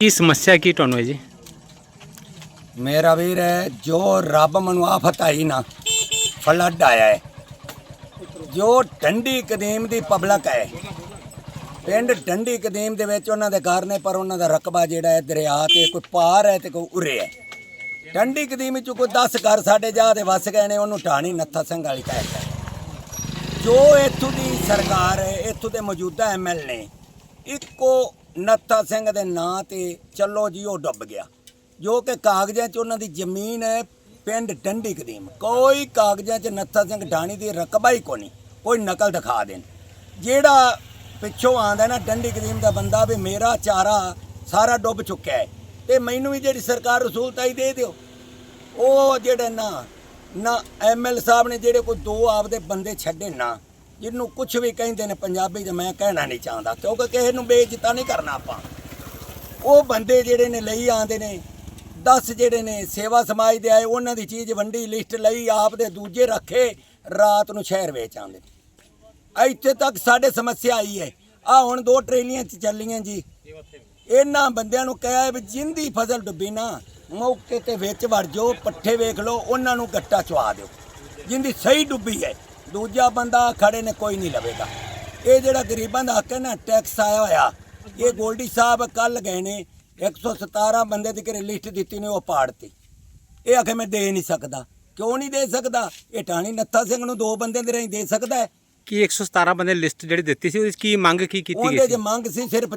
ਕੀ ਸਮੱਸਿਆ ਕੀ ਤੁਹਾਨੂੰ ਹੈ ਜੀ? ਮੇਰਾ ਵੀਰ ਹੈ, ਜੋ ਰੱਬ ਮੈਨੂੰ ਆਫਤ ਆਈ ਨਾ, ਫਲੱਡ ਆਇਆ ਹੈ। ਜੋ ਟੰਡੀ ਕਦੀਮ ਦੀ ਪਬਲਿਕ ਹੈ, ਪਿੰਡ ਟੰਡੀ ਕਦੀਮ ਦੇ ਵਿੱਚ ਉਹਨਾਂ ਦੇ ਘਰ ਨੇ, ਪਰ ਉਹਨਾਂ ਦਾ ਰਕਬਾ ਜਿਹੜਾ ਹੈ, ਦਰਿਆ ਤੇ ਕੋਈ ਪਾਰ ਹੈ ਤੇ ਕੋਈ ਉਰੇ ਹੈ। ਟੰਡੀ ਕਦੀਮ ਵਿੱਚ ਕੋਈ 10 ਘਰ ਸਾਡੇ ਜਾ ਦੇ ਵਸ ਗਏ ਨੇ, ਉਹਨੂੰ ਢਾਣੀ ਨੱਥਾ ਸਿੰਘ ਵਾਲੀ ਕਹਿੰਦਾ ਜੋ ਇੱਥੋਂ ਦੀ ਸਰਕਾਰ ਹੈ, ਇੱਥੋਂ ਦੇ ਮੌਜੂਦਾ ਐਮਐਲ ਨੇ ਇੱਕੋ ਨੱਥਾ ਸਿੰਘ ਦੇ ਨਾਂ ਤੇ ਚੱਲੋ ਜੀ, ਉਹ ਡੁੱਬ ਗਿਆ। ਜੋ ਕਿ ਕਾਗਜ਼ਾਂ 'ਚ ਉਹਨਾਂ ਦੀ ਜ਼ਮੀਨ ਹੈ, ਪਿੰਡ ਡੰਡੀ ਕਦੀਮ। ਕੋਈ ਕਾਗਜ਼ਾਂ 'ਚ ਨੱਥਾ ਸਿੰਘ ਢਾਣੀ ਦੀ ਰਕਬਾ ਹੀ ਕੋਈ ਨਹੀਂ, ਕੋਈ ਨਕਲ ਦਿਖਾ ਦੇਣ। ਜਿਹੜਾ ਪਿੱਛੋਂ ਆਂਦਾ ਨਾ ਡੰਡੀ ਕਦੀਮ ਦਾ ਬੰਦਾ ਵੀ ਮੇਰਾ ਚਾਰਾ ਸਾਰਾ ਡੁੱਬ ਚੁੱਕਿਆ ਹੈ, ਤੇ ਮੈਨੂੰ ਵੀ ਜਿਹੜੀ ਸਰਕਾਰ ਰਸੂਲਤਾਂ ਹੀ ਦੇ ਦਿਓ। ਉਹ ਜਿਹੜੇ ਨਾ ਨਾ ਐਮਐਲ ਸਾਹਿਬ ਨੇ ਜਿਹੜੇ ਕੋਈ ਦੋ ਆਪਦੇ ਬੰਦੇ ਛੱਡੇ ਨਾ ਜਿਹਨੂੰ ਕੁਝ ਵੀ ਕਹਿੰਦੇ ਨੇ ਪੰਜਾਬੀ 'ਚ ਮੈਂ ਕਹਿਣਾ ਨਹੀਂ ਚਾਹੁੰਦਾ, ਕਿਉਂਕਿ ਕਿਸੇ ਨੂੰ ਬੇਇੱਜ਼ਤਾ ਨਹੀਂ ਕਰਨਾ ਆਪਾਂ। ਉਹ ਬੰਦੇ ਜਿਹੜੇ ਨੇ ਲਈ ਆਂਦੇ ਨੇ 10 ਜਿਹੜੇ ਨੇ ਸੇਵਾ ਸਮਾਜ ਦੇ ਆਏ, ਉਹਨਾਂ ਦੀ ਚੀਜ਼ ਵੰਡੀ, ਲਿਸਟ ਲਈ, ਆਪ ਦੇ ਦੂਜੇ ਰੱਖੇ, ਰਾਤ ਨੂੰ ਸ਼ਹਿਰ ਵੇਚ ਆਂਦੇ ਨੇ। ਇੱਥੇ ਤੱਕ ਸਾਡੇ ਸਮੱਸਿਆ ਆਈ ਹੈ। ਆ ਹੁਣ ਦੋ ਟ੍ਰੇਲੀਆਂ ਚ ਚੱਲੀਆਂ ਜੀ। ਇਹਨਾਂ ਬੰਦਿਆਂ ਨੂੰ ਕਹਿਆ ਵੀ ਜਿੰਦੀ ਫਸਲ ਡੁੱਬੀ ਨਾ, ਮੌਕੇ ਤੇ ਵਿੱਚ ਵੜ ਜਾਓ, ਪੱਠੇ ਵੇਖ ਲਓ, ਉਹਨਾਂ ਨੂੰ ਗੱਟਾ ਚਵਾ ਦਿਓ। ਜਿੰਦੀ ਸਹੀ ਡੁੱਬੀ ਹੈ। ਦੂਜਾ ਬੰਦਾ ਖੜੇ ਨੇ ਕੋਈ ਨਹੀਂ ਲਵੇਗਾ। ਇਹ ਜਿਹੜਾ ਗਰੀਬਾਂ ਦਾ ਹੱਕ ਹੈ ਨਾ ਟੈਕਸ ਆਇਆ ਹੋਇਆ। ਇਹ ਗੋਲਡੀ ਸਾਹਿਬ ਕੱਲ ਗਏ ਨੇ 117 ਬੰਦੇ ਦੀ ਕਿਰੇ ਲਿਸਟ ਦਿੱਤੀ ਨੇ ਉਹ ਪਾੜਤੀ। ਇਹ ਆਖੇ ਮੈਂ ਦੇ ਨਹੀਂ ਸਕਦਾ। ਕਿਉਂ ਨਹੀਂ ਦੇ ਸਕਦਾ? ਇਹ ਟਾਣੀ ਨੱਥਾ ਸਿੰਘ ਨੂੰ ਦੋ ਬੰਦੇ ਦੇ ਰਹੀ ਦੇ ਸਕਦਾ ਹੈ। ਕੀ 117 ਬੰਦੇ ਲਿਸਟ ਜਿਹੜੀ ਦਿੱਤੀ ਸੀ ਉਹਦੇ ਕੀ ਮੰਗ ਕੀ ਕੀਤੀ ਉਹਦੇ ਗਈ ਚ ਸੀ? ਮੰਗ ਸੀ ਸਿਰਫ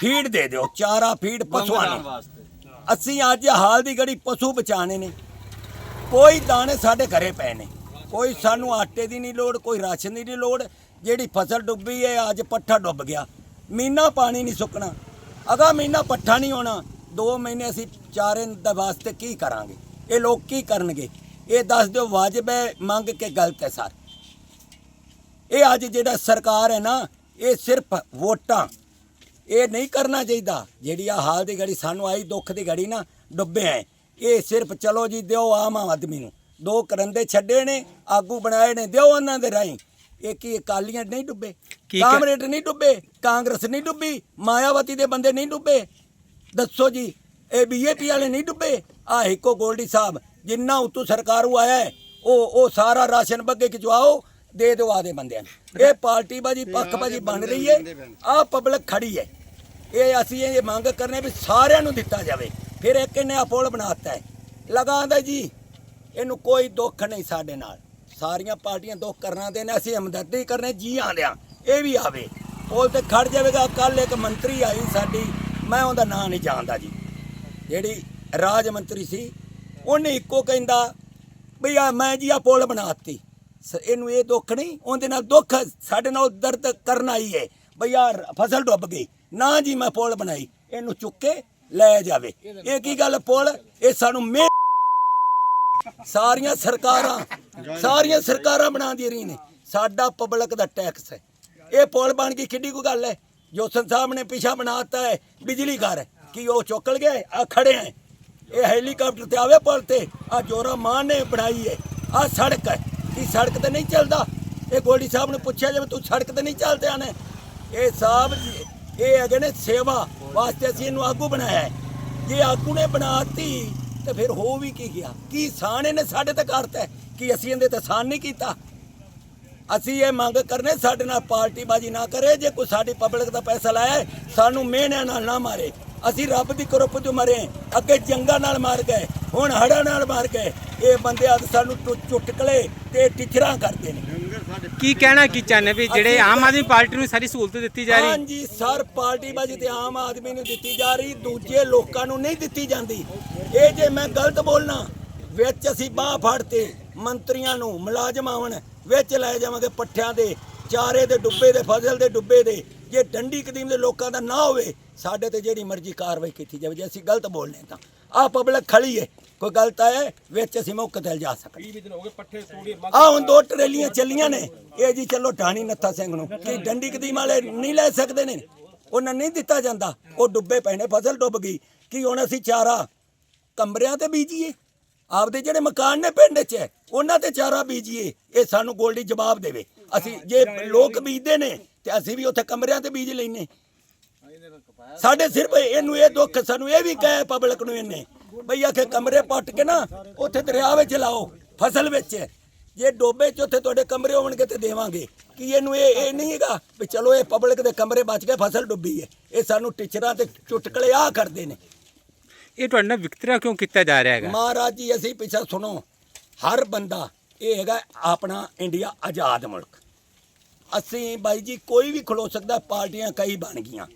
ਫੀਡ ਦੇ ਦਿਓ ਚਾਰਾ ਫੀਡ ਪਸ਼ੂਆਂ ਨੂੰ। ਅਸੀਂ ਅੱਜ ਹਾਲ ਦੀ ਘੜੀ ਪਸ਼ੂ ਬਚਾਣੇ ਨੇ। ਕੋਈ ਦਾਣੇ ਸਾਡੇ ਘਰੇ ਪਏ ਨੇ। ਕੋਈ ਸਾਨੂੰ ਆਟੇ ਦੀ ਨਹੀਂ ਲੋੜ, ਕੋਈ ਰਾਸ਼ਨ ਦੀ ਨਹੀਂ ਲੋੜ। ਜਿਹੜੀ ਫਸਲ ਡੁੱਬੀ ਹੈ ਅੱਜ ਪੱਠਾ ਡੁੱਬ ਗਿਆ। ਮਹੀਨਾ ਪਾਣੀ ਨਹੀਂ ਸੁੱਕਣਾ। ਅਗਾ ਮਹੀਨਾ ਪੱਠਾ ਨਹੀਂ ਹੋਣਾ। 2 ਮਹੀਨੇ ਅਸੀਂ ਚਾਰੇ ਦੇ ਵਾਸਤੇ ਕੀ ਕਰਾਂਗੇ? ਇਹ ਲੋਕ ਕੀ ਕਰਨਗੇ? ਇਹ ਦੱਸ ਦਿਓ, ਵਾਜਬ ਹੈ ਮੰਗ ਕੇ ਗਲਤ ਹੈ ਸਰ। ਇਹ ਅੱਜ ਜਿਹੜਾ ਸਰਕਾਰ ਹੈ ਨਾ, ਇਹ ਸਿਰਫ ਵੋਟਾਂ। ਇਹ ਨਹੀਂ ਕਰਨਾ ਚਾਹੀਦਾ। ਜਿਹੜੀ ਆ ਹਾਲ ਦੀ ਘੜੀ ਸਾਨੂੰ ਆਈ ਦੁੱਖ ਦੀ ਘੜੀ ਨਾ ਡੁੱਬੇ ਐ ਇਹ ਸਿਰਫ ਚਲੋ ਜੀ, ਦਿਓ ਆਮ ਆਦਮੀ ਨੂੰ। ਦੋ ਕਰੰਦੇ ਛੱਡੇ ਨੇ ਆਗੂ ਬਣਾਏ ਨੇ ਦਿਓ ਉਹਨਾਂ ਦੇ ਰਾਹੀਂ। ਇਹ ਕੀ ਅਕਾਲੀਆਂ ਨਹੀਂ ਡੁੱਬੇ? ਕਾਮਰੇਡ ਨਹੀਂ ਡੁੱਬੇ? ਕਾਂਗਰਸ ਨਹੀਂ ਡੁੱਬੀ? ਮਾਇਆਵਤੀ ਦੇ ਬੰਦੇ ਨਹੀਂ ਡੁੱਬੇ? ਦੱਸੋ ਜੀ ਇਹ ਬੀਜੇਪੀ ਵਾਲੇ ਨਹੀਂ ਡੁੱਬੇ? ਆ ਇੱਕੋ ਗੋਲਡੀ ਸਾਹਿਬ ਜਿੰਨਾ ਉਤੋਂ ਸਰਕਾਰੂ ਆਇਆ ਹੈ, ਉਹ ਉਹ ਸਾਰਾ ਰਾਸ਼ਨ ਬੱਗੇ ਖਿਚਵਾਓ ਦੇ ਦਿਓ ਆਦੇ ਬੰਦਿਆਂ ਨੂੰ। ਇਹ ਪਾਰਟੀ ਬਾਜੀ ਪੱਖਬਾਜੀ ਬਣ ਰਹੀ ਹੈ। ਆ ਪਬਲਿਕ ਖੜੀ ਹੈ। ਇਹ ਅਸੀਂ ਇਹ ਮੰਗ ਕਰਨੇ ਵੀ ਸਾਰਿਆਂ ਨੂੰ ਦਿੱਤਾ ਜਾਵੇ। ਫਿਰ ਇੱਕ ਇਹਨੇ ਆ ਪੁਲ ਬਣਾਤਾ ਹੈ। ਲਗਾਉਂਦਾ ਜੀ ਇਹਨੂੰ ਕੋਈ ਦੁੱਖ ਨਹੀਂ ਸਾਡੇ ਨਾਲ। ਸਾਰੀਆਂ ਪਾਰਟੀਆਂ ਦੁੱਖ ਕਰਨਾ ਦੇ ਨੇ, ਅਸੀਂ ਹਮਦਰਦੀ ਕਰਨੇ, ਜੀ ਆਂਦਿਆਂ। ਇਹ ਵੀ ਆਵੇ। ਪੁਲ ਤੇ ਖੜ ਜਾਵੇਗਾ ਕੱਲ ਇੱਕ ਮੰਤਰੀ ਆਈ ਸਾਡੀ, ਮੈਂ ਉਹਦਾ ਨਾਂ ਨਹੀਂ ਜਾਣਦਾ ਜੀ। ਜਿਹੜੀ ਰਾਜ ਮੰਤਰੀ ਸੀ, ਉਹਨੇ ਇੱਕੋ ਕਹਿੰਦਾ ਵੀ ਆ ਮੈਂ ਜੀ ਆ ਪੁਲ ਬਣਾਤੀ ਸ- ਇਹਨੂੰ ਇਹ ਦੁੱਖ ਨਹੀਂ, ਉਹਦੇ ਨਾਲ ਦੁੱਖ ਸਾਡੇ ਨਾਲ ਦਰਦ ਕਰਨ ਆਈ ਹੈ ਬਈ ਯਾਰ ਫਸਲ ਡੁੱਬ ਗਈ, ਨਾ ਜੀ ਮੈਂ ਪੁਲ ਬਣਾਈ, ਇਹਨੂੰ ਚੁੱਕ ਕੇ ਲੈ ਜਾਵੇ। ਇਹ ਕੀ ਗੱਲ ਪੁਲ? ਇਹ ਸਾਨੂੰ ਮੇ ਸਾਰੀਆਂ ਸਰਕਾਰਾਂ ਸਾਰੀਆਂ ਸਰਕਾਰਾਂ ਬਣਾਉਂਦੀਆਂ ਰਹੀ ਨੇ। ਸਾਡਾ ਪਬਲਿਕ ਦਾ ਟੈਕਸ ਹੈ। ਇਹ ਪੁਲ ਬਣ ਗਈ, ਕਿੱਡੀ ਕੋਈ ਗੱਲ ਹੈ? ਜੋਸਨ ਸਾਹਿਬ ਨੇ ਪਿਛਾ ਬਣਾਤਾ ਹੈ, ਬਿਜਲੀ ਘਰ ਕੀ ਉਹ ਚੁੱਕਲ ਗਏ ਆ ਖੜੇ ਹੈ। ਇਹ ਹੈਲੀਕਾਪਟਰ ਤੇ ਆਵੇ ਪੁਲ ਤੇ। ਆ ਜੋਰਾ ਮਾਨ ਨੇ ਬਣਾਈ ਹੈ। ਆ ਸੜਕ ਹੈ। ਇਹ ਸੜਕ ਤੇ ਨਹੀਂ ਚੱਲਦਾ? ਇਹ ਗੋਲੀ ਸਾਹਿਬ ਨੂੰ ਪੁੱਛਿਆ ਜਾਵੇ, ਤੂੰ ਸੜਕ ਤੇ ਨਹੀਂ ਚੱਲਦੇ ਨੇ ਇਹ ਸਾਹਿਬ ਇਹ ਹੈਗੇ ਨੇ ਸੇਵਾ ਵਾਸਤੇ ਅਸੀਂ ਇਹਨੂੰ ਆਗੂ ਬਣਾਇਆ ਜੇ ਆਗੂ ਨੇ ਬਣਾਤੀ ਤੇ ਫਿਰ ਹੋ ਵੀ ਕੀ ਗਿਆ? ਕੀ ਸਾਨੇ ਨੇ ਸਾਡੇ ਤੇ ਕਰਤਾ ਹੈ? ਕੀ ਅਸੀਂ ਇਹਦੇ ਤੇ ਸਾਨ ਨਹੀਂ ਕੀਤਾ? ਅਸੀਂ ਇਹ ਮੰਗ ਕਰਨੇ, ਸਾਡੇ ਨਾਲ ਪਾਰਟੀ ਬਾਜੀ ਨਾ ਕਰੇ, ਜੇ ਕੋਈ ਸਾਡੀ ਪਬਲਿਕ ਦਾ ਪੈਸਾ ਲਾਇਆ ਸਾਨੂੰ ਮਿਹਨਿਆਂ ਨਾਲ ਨਾ ਮਾਰੇ। ਅਸੀਂ ਰੱਬ ਦੀ ਕਿਰਪ ਤੋਂ ਮਰੇ ਅੱਗੇ ਜੰਗਾਂ ਨਾਲ ਮਾਰ ਗਏ, ਹੁਣ ਹੜਾਂ ਨਾਲ ਮਾਰ ਗਏ। ਇਹ ਬੰਦੇ ਅੱਜ ਸਾਨੂੰ ਟੁ- ਚੁਟਕਲੇ ਤੇ ਟਿਚਰਾਂ ਕਰਦੇ ਨੇ। ਕੀ ਕਹਿਣਾ ਕੀ ਚਾਹੁੰਦੇ ਵੀ ਜਿਹੜੇ ਆਮ ਆਦਮੀ ਪਾਰਟੀ ਨੂੰ ਸਾਰੀ ਸਹੂਲਤ ਦਿੱਤੀ ਜਾ ਰਹੀ? ਹਾਂਜੀ ਸਰ ਪਾਰਟੀ ਬਾਜੀ ਤੇ ਆਮ ਆਦਮੀ ਨੂੰ ਦਿੱਤੀ ਜਾ ਰਹੀ ਦੂਜੇ ਲੋਕਾਂ ਨੂੰ ਨਹੀਂ ਦਿੱਤੀ ਜਾਂਦੀ। ਇਹ ਜੇ ਮੈਂ ਗਲਤ ਬੋਲਣਾ ਵਿੱਚ ਅਸੀਂ ਬਾਹ ਫੜਤੇ ਮੰਤਰੀਆਂ ਨੂੰ ਮੁਲਾਜ਼ਮ ਆਵਣ ਵਿੱਚ ਲੈ ਜਾਵਾਂਗੇ ਪੱਠਿਆਂ ਦੇ ਚਾਰੇ ਦੇ ਡੁੱਬੇ ਦੇ ਫਸਲ ਦੇ ਡੁੱਬੇ ਦੇ। ਜੇ ਡੰਡੀ ਕਦੀਮ ਦੇ ਲੋਕਾਂ ਦਾ ਨਾ ਹੋਵੇ ਸਾਡੇ ਤੇ ਜਿਹੜੀ ਮਰਜ਼ੀ ਕਾਰਵਾਈ ਕੀਤੀ ਜਾਵੇ ਜੇ ਅਸੀਂ ਗਲਤ ਬੋਲਨੇ ਤਾਂ। ਆ ਪਬਲਿਕ ਖੜੀ ਹੈ ਕੋਈ ਗਲਤ ਆਇਆ ਵਿੱਚ ਅਸੀਂ ਮੌਕੇ ਤੇ ਜਾ ਸਕਦੇ ਆ ਹੁਣ ਦੋ ਟਰੇਲੀਆਂ ਚੱਲੀਆਂ ਨੇ। ਇਹ ਜੀ ਚਲੋ ਢਾਣੀ ਨੱਥਾ ਸਿੰਘ ਨੂੰ। ਕਿ ਡੰਡੀ ਕਦੀਮ ਵਾਲੇ ਨਹੀਂ ਲੈ ਸਕਦੇ ਨੇ? ਉਹਨਾਂ ਨਹੀਂ ਦਿੱਤਾ ਜਾਂਦਾ। ਉਹ ਡੁੱਬੇ ਨੇ ਫਸਲ ਡੁੱਬ ਗਈ। ਕੀ ਹੁਣ ਅਸੀਂ ਚਾਰਾ ਕਮਰਿਆਂ ਤੇ ਬੀਜੀਏ? ਆਪਦੇ ਜਿਹੜੇ ਮਕਾਨ ਨੇ ਪਿੰਡ 'ਚ ਉਹਨਾਂ ਤੇ ਚਾਰਾ ਬੀਜੀਏ? ਇਹ ਸਾਨੂੰ ਗੋਲਡੀ ਜਵਾਬ ਦੇਵੇ। ਅਸੀਂ ਜੇ ਲੋਕ ਬੀਜਦੇ ਨੇ ਤੇ ਅਸੀਂ ਵੀ ਉੱਥੇ ਕਮਰਿਆਂ ਤੇ ਬੀਜ ਲੈਨੇ ਸਾਡੇ ਸਿਰਫ ਇਹਨੂੰ ਇਹ ਦੁੱਖ ਸਾਨੂੰ ਇਹ ਵੀ ਕਹੇ ਪਬਲਿਕ ਨੂੰ ਇਹਨੇ। ਬਈ ਆਖੇ ਕਮਰੇ ਪੱਟ ਕੇ ਨਾ ਉੱਥੇ ਦਰਿਆ ਵਿੱਚ ਲਾਓ ਫਸਲ ਵਿੱਚ। ਜੇ ਡੋਬੇ ਚ ਉੱਥੇ ਤੁਹਾਡੇ ਕਮਰੇ ਹੋਣਗੇ ਤੇ ਦੇਵਾਂਗੇ। ਕਿ ਇਹਨੂੰ ਇਹ ਇਹ ਨਹੀਂ ਹੈਗਾ ਵੀ ਚਲੋ ਇਹ ਪਬਲਿਕ ਦੇ ਕਮਰੇ ਬਚ ਗਏ ਫਸਲ ਡੁੱਬੀ ਹੈ। ਇਹ ਸਾਨੂੰ ਟੀਚਰਾਂ ਤੇ ਚੁਟਕਲੇ ਆ ਕਰਦੇ ਨੇ। ਇਹ ਤੁਹਾਡੇ ਨਾਲ ਵਿਤਕਰਾ ਕਿਉਂ ਕੀਤਾ ਜਾ ਰਿਹਾ ਹੈਗਾ? ਮਹਾਰਾਜ ਜੀ ਅਸੀਂ ਪਿੱਛਾ ਸੁਣੋ। ਹਰ ਬੰਦਾ ਇਹ ਹੈਗਾ ਆਪਣਾ ਇੰਡੀਆ ਆਜ਼ਾਦ ਮੁਲਕ। ਅਸੀਂ ਬਾਈ ਜੀ ਕੋਈ ਵੀ ਖਲੋ ਸਕਦਾ ਪਾਰਟੀਆਂ ਕਈ ਬਣ ਗਈਆਂ।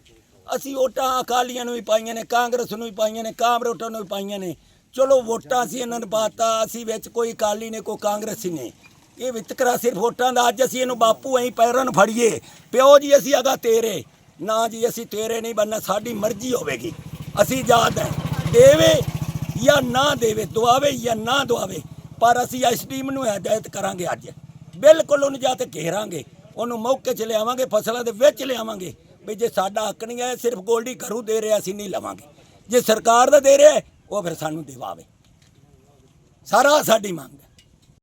ਅਸੀਂ ਵੋਟਾਂ ਅਕਾਲੀਆਂ ਨੂੰ ਵੀ ਪਾਈਆਂ ਨੇ, ਕਾਂਗਰਸ ਨੂੰ ਵੀ ਪਾਈਆਂ ਨੇ ਕਾਮਰੋਟਾਂ ਨੂੰ ਵੀ ਪਾਈਆਂ ਨੇ। ਚਲੋ ਵੋਟਾਂ ਅਸੀਂ ਇਹਨਾਂ ਨੂੰ ਪਾਤਾ, ਅਸੀਂ ਵਿੱਚ ਕੋਈ ਅਕਾਲੀ ਨੇ, ਕੋਈ ਕਾਂਗਰਸੀ ਨੇ। ਇਹ ਵਿਤਕਰਾ ਸਿਰਫ ਵੋਟਾਂ ਦਾ, ਅੱਜ ਅਸੀਂ ਇਹਨੂੰ ਬਾਪੂ ਐਂ ਪੈਰਾਂ ਨੂੰ ਫੜੀਏ, ਪਿਓ ਜੀ ਅਸੀਂ ਅਗਾ ਤੇਰੇ, ਨਾ ਜੀ ਅਸੀਂ ਤੇਰੇ ਨਹੀਂ ਬੰਨਾ ਸਾਡੀ ਮਰਜ਼ੀ ਹੋਵੇਗੀ। ਅਸੀਂ ਆਜ਼ਾਦ ਹੈ, ਦੇਵੇ ਜਾਂ ਨਾ ਦੇਵੇ, ਦੁਆਵੇ ਜਾਂ ਨਾ ਦੁਆਵੇ, ਪਰ ਅਸੀਂ ਇਸ ਟੀਮ ਨੂੰ ਹਦਾਇਤ ਕਰਾਂਗੇ ਅੱਜ। ਬਿਲਕੁਲ ਉਹਨੂੰ ਜਾ ਤੇ ਘੇਰਾਂਗੇ, ਉਹਨੂੰ ਮੌਕੇ 'ਚ ਲਿਆਵਾਂਗੇ, ਫਸਲਾਂ ਦੇ ਵਿੱਚ ਲਿਆਵਾਂਗੇ। ਵੀ ਜੇ ਸਾਡਾ ਹੱਕ ਨਹੀਂ ਹੈ, ਸਿਰਫ ਗੋਲਡੀ ਘਰੂ ਦੇ ਰਿਹਾ, ਅਸੀਂ ਨਹੀਂ ਲਵਾਂਗੇ। ਜੇ ਸਰਕਾਰ ਦਾ ਦੇ ਰਿਹਾ ਉਹ ਫਿਰ ਸਾਨੂੰ ਦਿਵਾਵੇ ਸਾਰਾ ਸਾਡੀ ਮੰਗ ਹੈ।